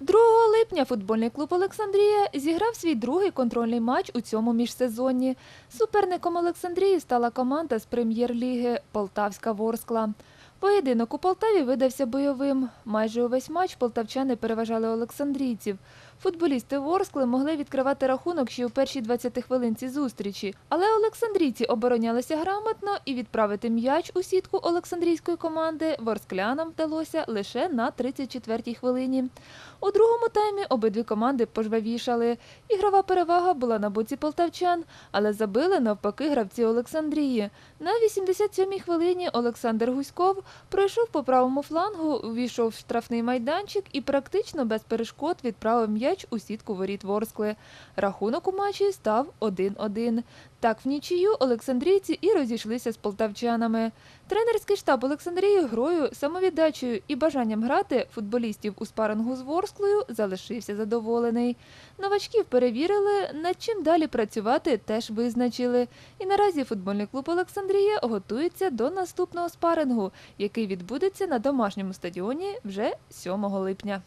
2 липня футбольний клуб Олександрія зіграв свій другий контрольний матч у цьому міжсезонні. Суперником Олександрії стала команда з прем'єр-ліги Полтавська Ворскла. Поєдинок у Полтаві видався бойовим. Майже увесь матч полтавчани переважали олександрійців. Футболісти Ворскли могли відкривати рахунок ще у першій 20 хвилинці зустрічі, але олександрійці оборонялися грамотно і відправити м'яч у сітку олександрійської команди ворсклянам вдалося лише на 34-й хвилині. У другому таймі обидві команди пожвавішали. Ігрова перевага була на боці полтавчан, але забили навпаки гравці Олександрії. На 87-й хвилині Олександр Гуськов пройшов по правому флангу, увійшов в штрафний майданчик і практично без перешкод відправив м'яч у сітку воріт Ворскли. Рахунок у матчі став 1-1. Так в нічию олександрійці і розійшлися з полтавчанами. Тренерський штаб Олександрії грою, самовіддачею і бажанням грати футболістів у спарингу з Ворсклою залишився задоволений. Новачків перевірили, над чим далі працювати теж визначили. І наразі футбольний клуб Олександрія готується до наступного спарингу, який відбудеться на домашньому стадіоні вже 7 липня.